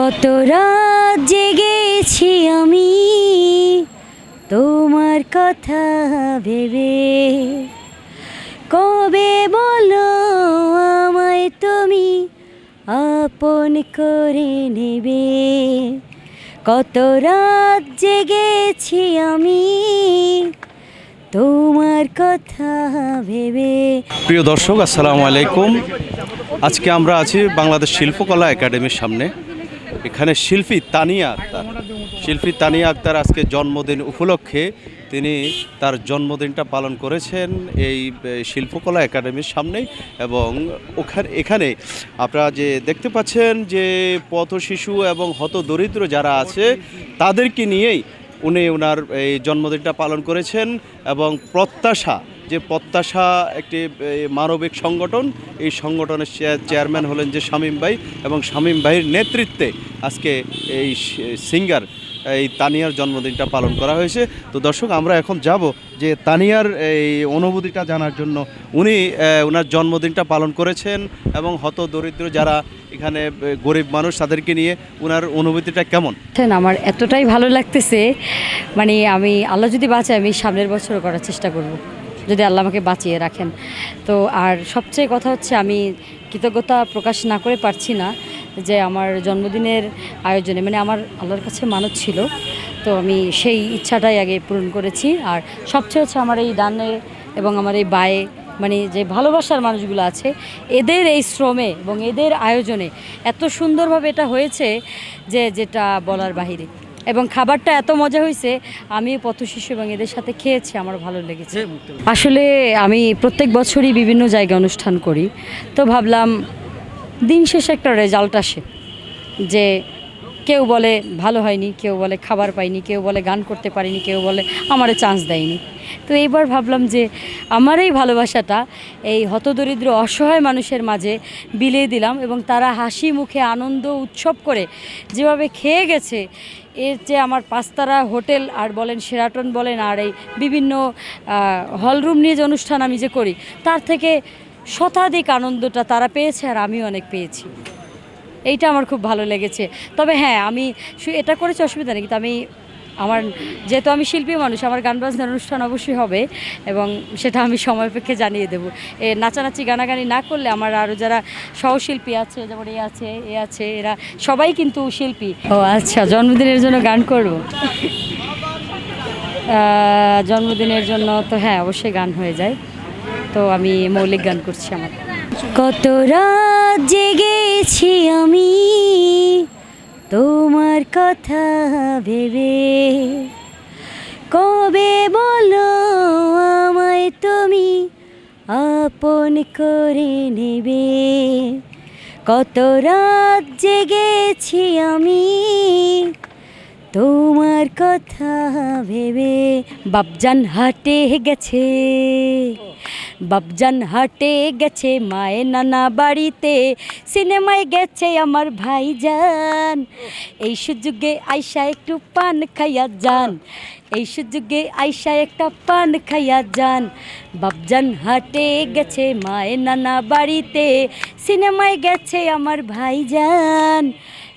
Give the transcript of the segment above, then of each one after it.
কত রাত জেগেছি আমি তোমার কথা ভেবে। কবে বলো আমায় তুমি আপন করে নেবে? কত রাত জেগেছি আমি তোমার কথা ভেবে। প্রিয় দর্শক, আসসালামু আলাইকুম। আজকে আমরা আছি বাংলাদেশ শিল্পকলা একাডেমির সামনে। এখানে শিল্পী তানিয়া আক্তার। শিল্পী তানিয়া আক্তার আজকে জন্মদিন উপলক্ষে তিনি তার জন্মদিনটা পালন করেছেন এই শিল্পকলা একাডেমির সামনেই এবং ওখানে, এখানে আপনারা যে দেখতে পাচ্ছেন যে পথ শিশু এবং হত দরিদ্র যারা আছে, তাদেরকে নিয়েই উনি ওনার এই জন্মদিনটা পালন করেছেন এবং প্রত্যাশা যে প্রত্যাশা একটি মানবিক সংগঠন, এই সংগঠনের চেয়া- চেয়ারম্যান হলেন যে শামীম ভাই এবং শামীম ভাইয়ের নেতৃত্বে আজকে এই সিঙ্গার, এই তানিয়ার জন্মদিনটা পালন করা হয়েছে। তো দর্শক, আমরা এখন যাব যে তানিয়ার এই অনুভূতিটা জানার জন্য। উনি ওনার জন্মদিনটা পালন করেছেন এবং হত দরিদ্র যারা এখানে গরিব মানুষ তাদেরকে নিয়ে ওনার অনুভূতিটা কেমন? আমার এতটাই ভালো লাগতেছে মানে আমি, আল্লাহ যদি বাঁচায়, আমি সামনের বছর করার চেষ্টা করব। যদি আল্লাহ আমাকে বাঁচিয়ে রাখেন। তো আর সবচেয়ে কথা হচ্ছে আমি কৃতজ্ঞতা প্রকাশ না করে পারছি না যে আমার জন্মদিনের আয়োজনে মানে আমার আল্লাহর কাছে মানত ছিল। তো আমি সেই ইচ্ছাটাই আগে পূরণ করেছি। আর সবচেয়ে হচ্ছে আমার এই ডানে এবং আমার এই বায়ে মানে যে ভালোবাসার মানুষগুলো আছে, এদের এই শ্রমে এবং এদের আয়োজনে এত সুন্দরভাবে এটা হয়েছে যে যেটা বলার বাহিরে। এবং খাবারটা এত মজা হয়েছে আমি পথ শিশু এবং এদের সাথে খেয়েছি আমার ভালো লেগেছে। আসলে আমি প্রত্যেক বছরই বিভিন্ন জায়গায় অনুষ্ঠান করি তো ভাবলাম দিন শেষে একটা রেজাল্ট আসে যে কেউ বলে ভালো হয়নি, কেউ বলে খাবার পাইনি, কেউ বলে গান করতে পারিনি, কেউ বলে আমারে চান্স দেয়নি। তো এইবার ভাবলাম যে আমার এই ভালোবাসাটা এই হতদরিদ্র, অসহায় মানুষের মাঝে বিলিয়ে দিলাম এবং তারা হাসি মুখে আনন্দ উৎসব করে যেভাবে খেয়ে গেছে, এর যে আমার পাঁচতারা হোটেল আর বলেন সেরাটন বলেন আর এই বিভিন্ন হলরুম নিয়ে যে অনুষ্ঠান আমি যে করি, তার থেকে শতাধিক আনন্দটা তারা পেয়েছে আর আমিও অনেক পেয়েছি। এইটা আমার খুব ভালো লেগেছে। তবে হ্যাঁ আমি এটা করেছি অসুবিধা নেই, কিন্তু আমি আমার, যেহেতু আমি শিল্পী মানুষ, আমার গান বাজনার অনুষ্ঠান অবশ্যই হবে এবং সেটা আমি সময়পেক্ষে জানিয়ে দেবো। এ নাচানাচি, গানাগানি না করলে আমার আরও যারা সহশিল্পী আছে, যেমন এ আছে এ আছে, এরা সবাই কিন্তু শিল্পী। ও আচ্ছা জন্মদিনের জন্য গান করব? জন্মদিনের জন্য তো হ্যাঁ অবশ্যই গান হয়ে যায়। তো আমি মৌলিক গান করছি আমার। কত রাত জেগেছি আমি তোমার কথা ভেবে। কবে বলো আমায় তুমি আপন করে নেবে? কত রাত জেগেছি আমি তোমার কথা ভেবে বাবজান হাটে গেছে। বাবজান হাটে গেছে মায়ের নানা বাড়িতে। সিনেমায় গেছে আমার ভাইজান। এই সুযোগে আইসা একটু পান খাইয়া যান। এই সুযোগে আইসা একটা পান খাইয়া যান। বাবজান হাটে গেছে মায়ের নানা বাড়িতে। সিনেমায় গেছে আমার ভাইজান।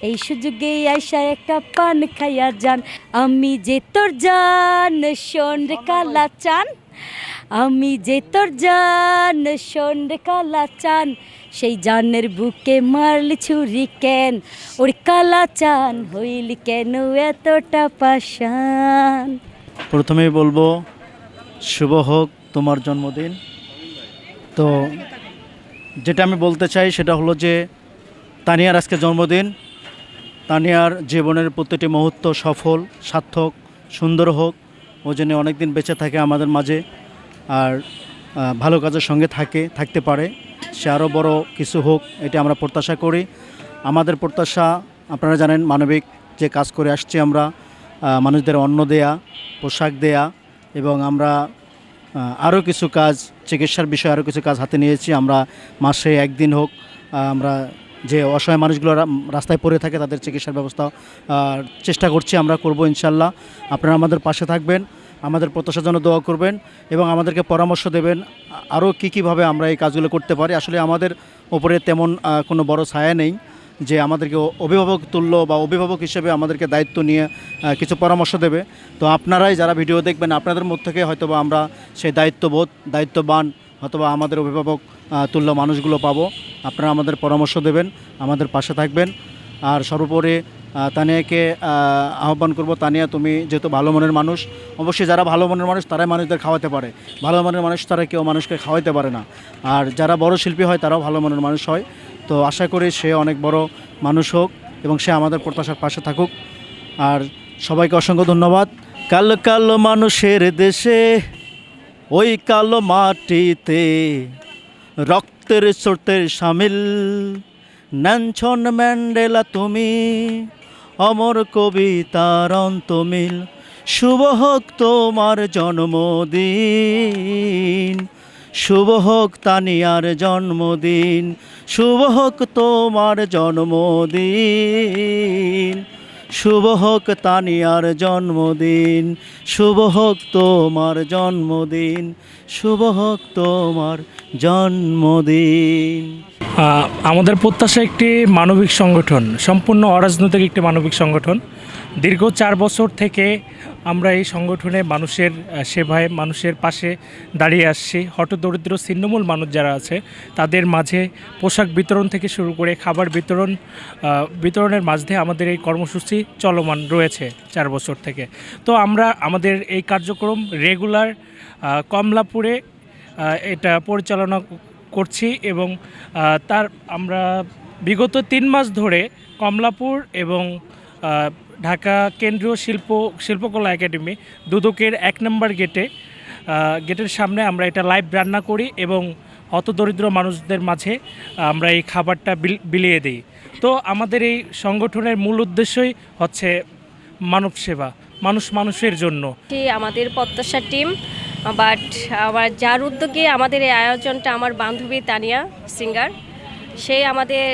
এই সুযোগে আইসা একটা পান খাইয়া যান। আমি যে তোর জান রে কালা চান। আমি যে তোর জান রে কালা চান। সেই জানের বুকে মারলি ছুরি কেন? ওর কালা চান হইলি কেন এতটা পাশান প্রথমেই বলব, শুভ হোক তোমার জন্মদিন। তো যেটা আমি বলতে চাই সেটা হলো যে, তানিয়ার আজকে জন্মদিন। তানিয়ার জীবনের প্রতিটি মুহূর্ত সফল, সার্থক, সুন্দর হোক, ও যেন অনেক দিন বেঁচে থাকে আমাদের মাঝে আর ভালো কাজের সঙ্গে থাকে, থাকতে পারে। সে আরও বড় কিছু হোক, এটা আমরা প্রত্যাশা করি। আমাদের প্রত্যাশা, আপনারা জানেন, মানবিক যে কাজ করে আসছি আমরা মানুষদের অন্ন দেয়া, পোশাক দেয়া এবং আমরা আরও কিছু কাজ, চিকিৎসার বিষয়ে আরও কিছু কাজ হাতে নিয়েছি। আমরা মাসে একদিন হোক আমরা যে অসহায় মানুষগুলো রাস্তায় পড়ে থাকে, তাদের চিকিৎসার ব্যবস্থা চেষ্টা করছি আমরা করব ইনশাল্লাহ। আপনারা আমাদের পাশে থাকবেন, আমাদের প্রত্যাশার জন্য দোয়া করবেন এবং আমাদেরকে পরামর্শ দেবেন আরও কী কীভাবে আমরা এই কাজগুলো করতে পারি। আসলে আমাদের ওপরে তেমন কোনো বড় ছায়া নেই যে আমাদেরকে অভিভাবক তুল্য বা অভিভাবক হিসেবে আমাদেরকে দায়িত্ব নিয়ে কিছু পরামর্শ দেবে। তো আপনারাই যারা ভিডিও দেখবেন, আপনাদের মধ্যে থেকে হয়তো বা আমরা সেই দায়িত্ববোধ, দায়িত্ববান অথবা আমাদের অভিভাবক তুল্য মানুষগুলো পাবো। আপনারা আমাদের পরামর্শ দেবেন, আমাদের পাশে থাকবেন। আর সর্বোপরি তানিয়াকে আহ্বান করব, তানিয়া তুমি যেহেতু ভালো মনের মানুষ, অবশ্যই যারা ভালো মনের মানুষ তারাই মানুষদের খাওয়াতে পারে। ভালো মনের মানুষ তারা কেউ মানুষকে খাওয়াইতে পারে না। আর যারা বড় শিল্পী হয় তারাও ভালো মনের মানুষ হয়। তো আশা করি সে অনেক বড় মানুষ হোক এবং সে আমাদের প্রত্যাশার পাশে থাকুক। আর সবাইকে অসংখ্য ধন্যবাদ। কালো কালো মানুষের দেশে, ওই কালো মাটিতে রক্তের স্রোতের সামিল। ন্যানছন ম্যান্ডেলা তুমি, অমর কবিতার অন্তমিল। শুভ হোক তোমার জন্মদিন, শুভ হোক তানিয়ার জন্মদিন, শুভ হোক তোমার জন্মদিন। শুভ হোক তানিয়ার জন্মদিন শুভ হোক তোমার জন্মদিন শুভ হোক তোমার জন্মদিন। আমাদের প্রত্যাশা একটি মানবিক সংগঠন, সম্পূর্ণ অরাজনৈতিক একটি মানবিক সংগঠন। দীর্ঘ চার বছর থেকে আমরা এই সংগঠনে মানুষের সেবায়, মানুষের পাশে দাঁড়িয়ে আসছি। হতদরিদ্র ছিন্নমূল মানুষ যারা আছে, তাদের মাঝে পোশাক বিতরণ থেকে শুরু করে খাবার বিতরণ বিতরণের মাঝে আমাদের এই কর্মসূচি চলমান রয়েছে চার বছর থেকে। তো আমরা আমাদের এই কার্যক্রম রেগুলার কমলাপুরে এটা পরিচালনা করছি এবং তার, আমরা বিগত তিন মাস ধরে কমলাপুর এবং ঢাকা কেন্দ্রীয় শিল্প, শিল্পকলা একাডেমি দুদকের এক নম্বর গেটে গেটের সামনে আমরা এটা লাইভ রান্না করি এবং হতদরিদ্র মানুষদের মাঝে আমরা এই খাবারটা বিল- বিলিয়ে দিই। তো আমাদের এই সংগঠনের মূল উদ্দেশ্যই হচ্ছে মানব সেবা, মানুষ মানুষের জন্য। আমাদের প্রত্যাশা টিম বাট আমার যার উদ্যোগে আমাদের এই আয়োজনটা আমার বান্ধবী তানিয়া সিঙ্গার সে আমাদের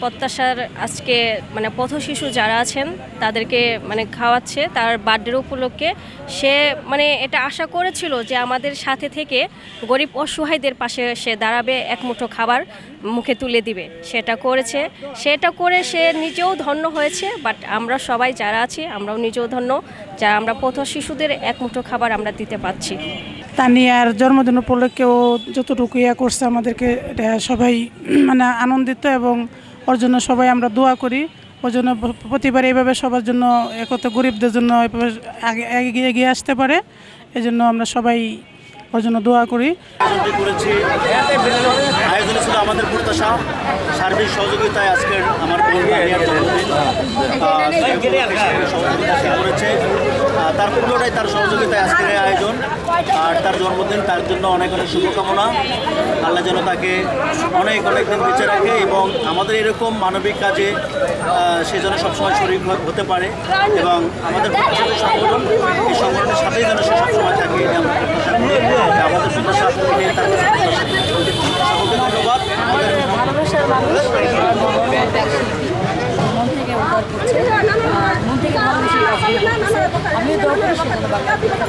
প্রত্যাশার আজকে মানে পথ শিশু যারা আছেন, তাদেরকে মানে খাওয়াচ্ছে, তার বার্থডে উপলক্ষে। সে মানে এটা আশা করেছিল যে আমাদের সাথে থেকে গরিব অসহায়দের পাশে সে দাঁড়াবে, এক মুঠো খাবার মুখে তুলে দিবে। সেটা করেছে। সেটা করে সে নিজেও ধন্য হয়েছে বাট আমরা সবাই যারা আছি, আমরাও নিজেও ধন্য যারা আমরা পথ শিশুদের এক মুঠো খাবার আমরা দিতে পারছি। তানিয়ার জন্মদিন উপলক্ষেও যতটুকু ইয়া করছে আমাদেরকে, এটা সবাই মানে আনন্দিত এবং ওর জন্য সবাই আমরা দোয়া করি। ওর জন্য প্রতিবার এইভাবে সবার জন্য একত গরিবদের জন্য এভাবে আগে এগিয়ে আসতে পারে। এই জন্য আমরা সবাই ওর জন্য দোয়া করি। আমাদের তার পুরোটাই তার সহযোগিতায় আজকের আয়োজন আর তার জন্মদিন, তার জন্য অনেক অনেক শুভকামনা। আল্লাহ যেন তাকে অনেক অনেক দিন বেঁচে রাখে এবং আমাদের এরকম মানবিক কাজে সে যেন সবসময় শরীর হতে পারে এবং আমাদের সংগঠন, এই সংগঠনের সাথেই যেন সে সবসময় থাকে। আমাদের প্রত্যাশা। তার কাছে প্রত্যাশা করি। সকলকে ধন্যবাদ আমাদের মন থেকে উদ্ধার করছে আর